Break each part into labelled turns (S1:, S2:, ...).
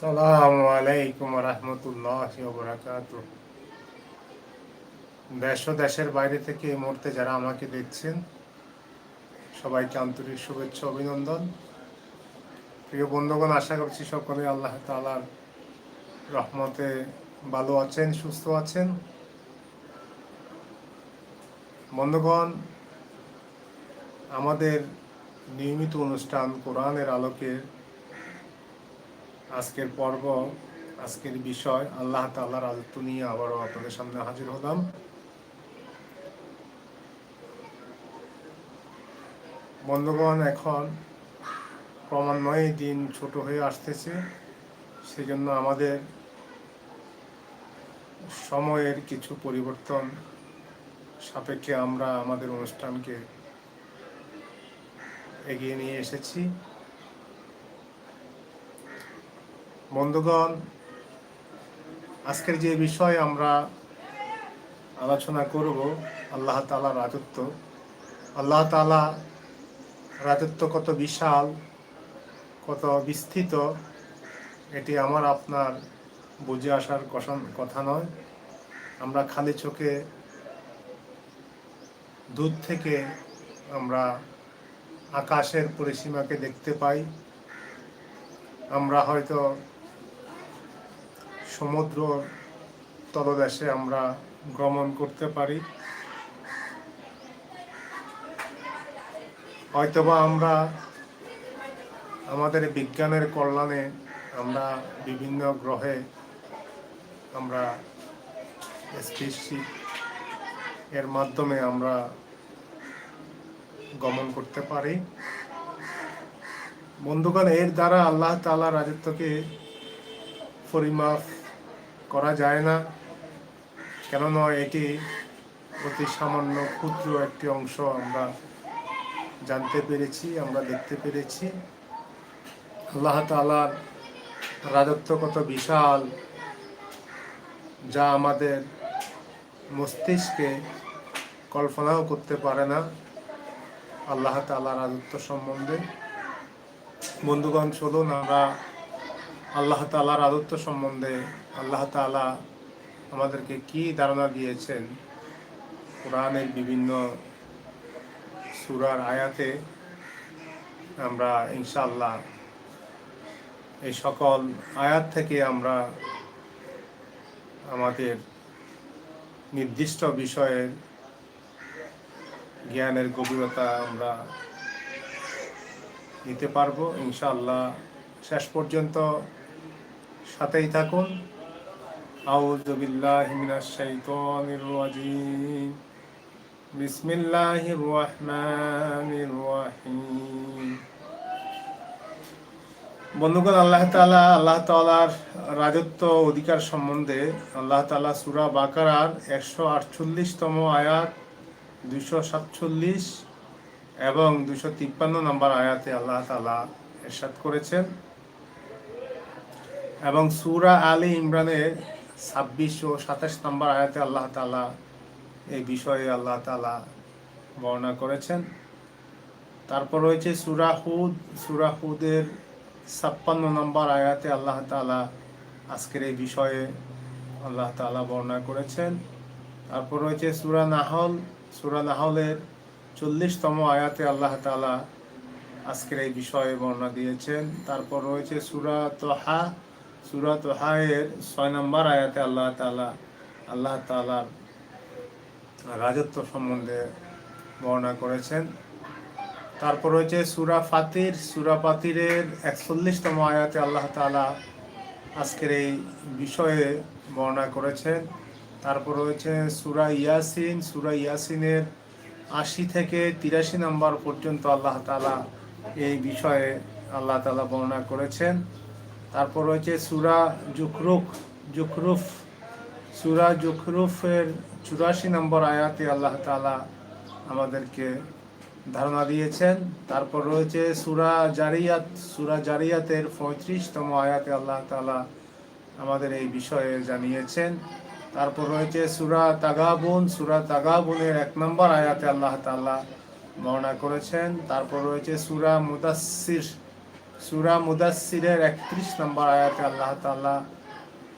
S1: সালামু আলাইকুম রহমতুল্লাহ বরাকাত দেশ ও দেশের বাইরে থেকে এই মুহূর্তে যারা আমাকে দেখছেন, সবাইকে আন্তরিক শুভেচ্ছা, অভিনন্দন। প্রিয় বন্ধুগণ, আশা করছি সকলে আল্লাহ তালার রহমতে ভালো আছেন, সুস্থ আছেন। বন্ধুগণ, আমাদের নিয়মিত অনুষ্ঠান কোরআনের আলোকে আজকের পর্ব, আজকের বিষয়, আল্লাহ তাল্লাহর আদত্ত নিয়ে আবারও আপনাদের সামনে হাজির হলাম। বন্ধুগণ, এখন ক্রমান্বয়ে দিন ছোট হয়ে আসতেছে, সেজন্য আমাদের সময়ের কিছু পরিবর্তন সাপেক্ষে আমরা আমাদের অনুষ্ঠানকে এগিয়ে নিয়ে এসেছি। বন্ধুগণ, আজকের যে বিষয় আমরা আলোচনা করব, আল্লাহ তালা রাজত্ব। আল্লাহ তালা রাজত্ব কত বিশাল, কত বিস্তৃত, এটি আমার আপনার বুঝে আসার কথা নয়। আমরা খালি চোখে দূর থেকে আমরা আকাশের পরিসীমাকে দেখতে পাই। আমরা হয়তো সমুদ্র তলদেশে আমরা ভ্রমণ করতে পারি। হয়তোবা আমরা আমাদের বিজ্ঞানের কল্যাণে আমরা বিভিন্ন গ্রহে আমরা স্পেসশিপ এর মাধ্যমে আমরা গমন করতে পারি। বন্ধুগণ, এর দ্বারা আল্লাহ তাআলা রাজত্বকে পরিমাপ করা যায় না। কেননা এটি অতি সামান্য ক্ষুদ্র একটি অংশ আমরা জানতে পেরেছি, আমরা দেখতে পেরেছি। আল্লাহ তাআলার রাজত্ব কত বিশাল যা আমাদের মস্তিষ্কে কল্পনাও করতে পারে না আল্লাহ তাআলার রাজত্ব সম্বন্ধে। বন্ধুগণ, চলুন আমরা আল্লাহ তালার আদত্ত সম্বন্ধে আল্লাহ তালা আমাদেরকে কি ধারণা দিয়েছেন? কোরআনের বিভিন্ন সুরার আয়াতে আমরা ইনশাআল্লাহ এই সকল আয়াত থেকে আমরা আমাদের নির্দিষ্ট বিষয়ের জ্ঞানের গভীরতা আমরা নিতে পারব। ইনশাআল্লাহ শেষ পর্যন্ত সাথেই থাকুন। আউযু বিল্লাহি মিনাশ শাইতানির রাজিম। বিসমিল্লাহির রহমানির রহিম। বন্ধুগণ, আল্লাহ তাআলা, আল্লাহ তাআলার রাজত্ব অধিকার সম্বন্ধে আল্লাহ তাআলা সূরা বাকারার একশো আটচল্লিশতম আয়াত, দুইশো সাতচল্লিশ এবং দুশো তিপ্পান্ন নম্বর আয়াতে আল্লাহ তালা এরশাদ করেছেন। এবং সুরা আলী ইমরানের ছাব্বিশ ও সাতাশ নম্বর আয়াতে আল্লাহ তালা এই বিষয়ে আল্লাহ তালা বর্ণনা করেছেন। তারপর রয়েছে সুরা হুদ। সুরা হুদের ছাপ্পান্ন নম্বর আয়াতে আল্লাহ তালা আজকের এই বিষয়ে আল্লাহ তালা বর্ণনা করেছেন। তারপর রয়েছে সুরা নাহল। সুরা নাহলের চল্লিশতম আয়াতে আল্লাহ তালা আজকের এই বিষয়ে বর্ণনা দিয়েছেন। তারপর রয়েছে সুরা তোহা। সুরা হায়ের ছয় নম্বর আয়াতে আল্লাহ তালা আল্লাহ তালার রাজত্ব সম্বন্ধে বর্ণনা করেছেন। তারপর রয়েছে সুরা ফাতির। সুরা ফাতিরের একচল্লিশতম আয়াতে আল্লাহ তালা আজকের এই বিষয়ে বর্ণনা করেছেন। তারপর রয়েছে সুরা ইয়াসিন। সুরা ইয়াসিনের আশি থেকে তিরাশি নম্বর পর্যন্ত আল্লাহ তালা এই বিষয়ে আল্লাহ তালা বর্ণনা করেছেন। তারপর রয়েছে সুরা জুখরুখ, জুখরুফ, সুরা জুখরুফের চুরাশি নম্বর আয়াতে আল্লাহ তালা আমাদেরকে ধারণা দিয়েছেন। তারপর রয়েছে সুরা জারিয়াত, সুরা জারিয়াতের পঁয়ত্রিশতম আয়াতে আল্লাহ তালা আমাদের এই বিষয়ে জানিয়েছেন। তারপর রয়েছে সুরা তাগাবুন, সুরা তাগাবুনের এক নম্বর আয়াতে আল্লাহ তাআলা বর্ণনা করেছেন। তারপর রয়েছে সুরা মুদাসসির সুরা মুদাসিরের একত্রিশ নম্বর আয়াতে আল্লাহ তাআলা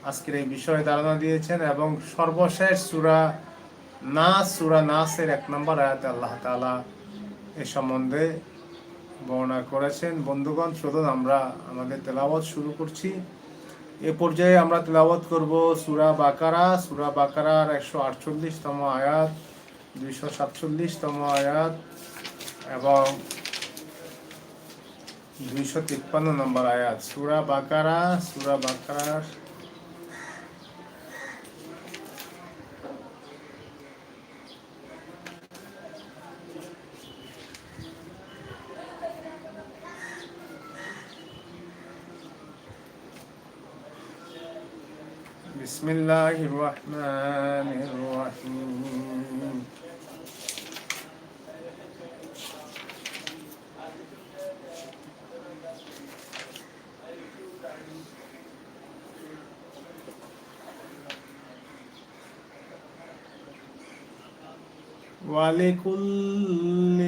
S1: আজকের এই বিষয়ে ধারণা দিয়েছেন এবং সর্বশেষ সুরা নাস, সুরা নাসের এক নম্বর আয়াতে আল্লাহ তাআলা এ সম্বন্ধে বর্ণনা করেছেন। বন্ধুগণ শুধু আমরা আমাদের তেলাওয়াত শুরু করছি। এ পর্যায়ে আমরা তেলাওয়াত করব সুরা বাকারা। সুরা বাকারার একশো আটচল্লিশতম আয়াত, দুইশো সাতচল্লিশতম আয়াত এবং দুইশো তিপ্পান্ন নম্বর আয়াত সুরা বাকারা সুরা বাকারার بسم الله الرحمن الرحيم ولكل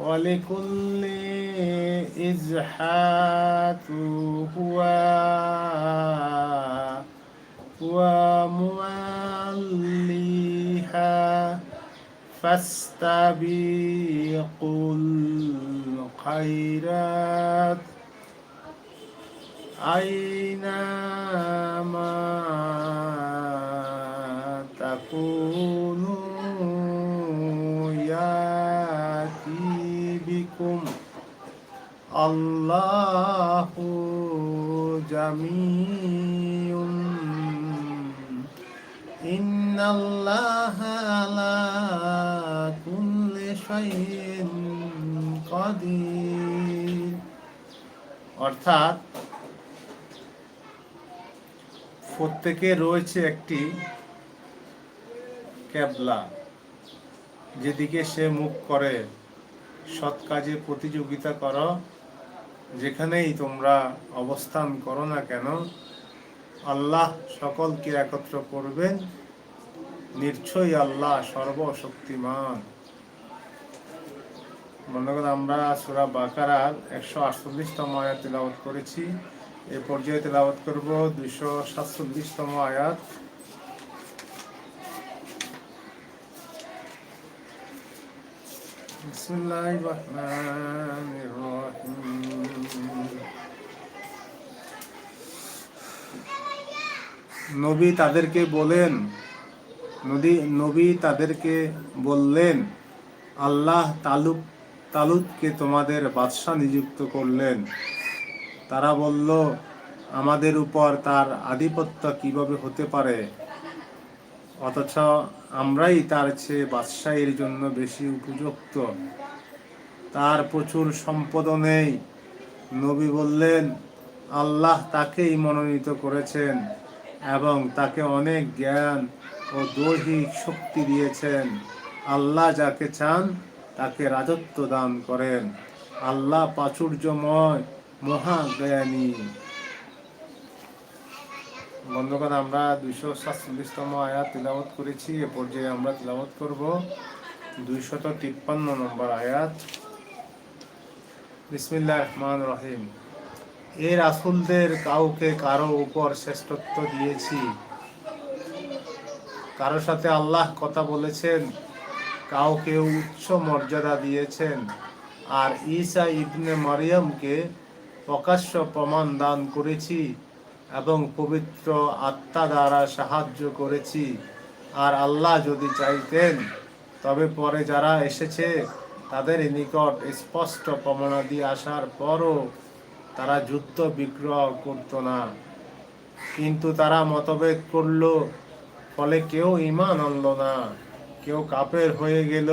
S1: ولكل إزحات هو ومواليها فاستبقوا الخيرات أينما الله جميع إن الله على كل شيء قدير অর্থাৎ প্রত্যেকে রয়েছে একটি ক্যাবলা যেদিকে সে মুখ করে সৎ কাজে প্রতিযোগিতা করো যেখানেই তোমরা অবস্থান করো না কেন, আল্লাহ সকলকে একত্র করবেন। নিশ্চয়ই আল্লাহ সর্বশক্তিমান। বন্ধুগণ, আমরা সুরা বাকারার একশো আটচল্লিশতম আয়াত তেলাওয়াত করেছি। এ পর্যায়ে তেলাওয়াত করব দুইশো সাতচল্লিশতম আয়াত। بسم الله الرحمن الرحيم নবী তাদেরকে বলেন নদী নবী তাদেরকে বললেন আল্লাহ তালুক তালুতকে তোমাদের বাদশাহ নিযুক্ত করলেন তারা বলল আমাদের উপর তার আধিপত্য কিভাবে হতে পারে অথচ আমরাই তার চেয়ে বাদশাহীর জন্য বেশি উপযুক্ত। তার প্রচুর সম্পদ নেই। নবী বললেন, আল্লাহ তাকেই মনোনীত করেছেন এবং তাকে অনেক জ্ঞান ও দৈহিক শক্তি দিয়েছেন। আল্লাহ যাকে চান তাকে রাজত্ব দান করেন। আল্লাহ প্রাচুর্যময়, মহাজ্ঞানী। বন্ধুগণ, আমরা দুইশো সাতচল্লিশতম আয়াত তিলাবত করেছি। এ পর্যায়ে আমরা তিলাবত করব দুইশত তিপ্পান্ন নম্বর আয়াত। বিসমিল্লাহ রহমান রহিম। এ রাসুলদের কাউকে কারও উপর শ্রেষ্ঠত্ব দিয়েছি। কারোর সাথে আল্লাহ কথা বলেছেন, কাউকে উচ্চ মর্যাদা দিয়েছেন। আর ঈসা ইবনে মারিয়ামকে প্রকাশ্য প্রমাণ দান করেছি। এবং পবিত্র আত্মা দ্বারা সাহায্য করেছি। আর আল্লাহ যদি চাইতেন, তবে পরে যারা এসেছে, তাদের নিকট স্পষ্ট প্রমাণাদি আসার পরও তারা যুদ্ধ বিগ্রহ করত না। কিন্তু তারা মতভেদ করল, ফলে কেউ ইমান আনল না, কেউ কাপের হয়ে গেল।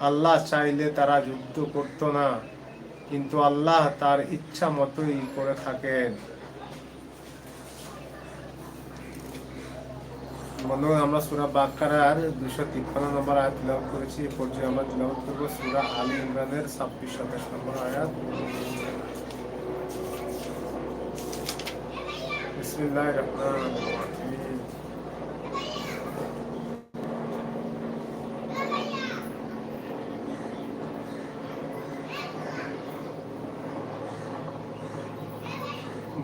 S1: আল্লাহ চাইলে তারা যুদ্ধ করত না, কিন্তু আল্লাহ তার ইচ্ছা মতোই করে থাকেন। বন্ধুগণ আমরা সুরা বাক্কারার দুশো তিপ্পান্ন নম্বর আয়াত তিলাওয়াত করেছি। এরপর যে আমরা তিলাওয়াত করব সুরা আলী ইমরানের ছাব্বিশ, সাতাশ নম্বর আয়াত।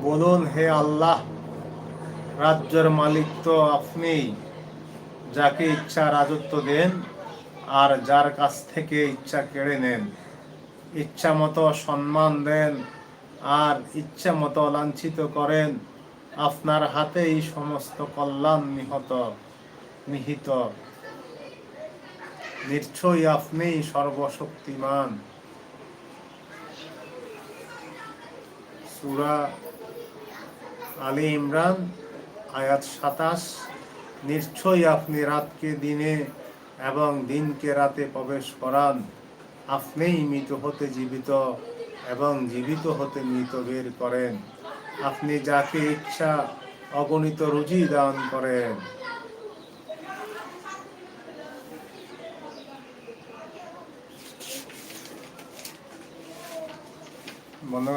S1: বলুন, হে আল্লাহ রাজ্যের মালিক তো আপনিই যাকে ইচ্ছা রাজত্ব দেন আর যার কাছ থেকে ইচ্ছা কেড়ে নেন। ইচ্ছা মতো সম্মান দেন আর ইচ্ছা মতো লাঞ্ছিত করেন। আপনার হাতেই সমস্ত কল্যাণ নিহত, নিহিত। নিশ্চয়ই আপনিই সর্বশক্তিমান। সুরা আলী ইমরান আয়াত সাতাশ নিশ্চয়ই আপনি রাতকে দিনে এবং দিনকে রাতে প্রবেশ করান। আপনিই মৃত হতে জীবিত এবং জীবিত হতে মৃত বের করেন। আপনি যাকে ইচ্ছা অগণিত রুজি দান করেন। বন্ধুগণ,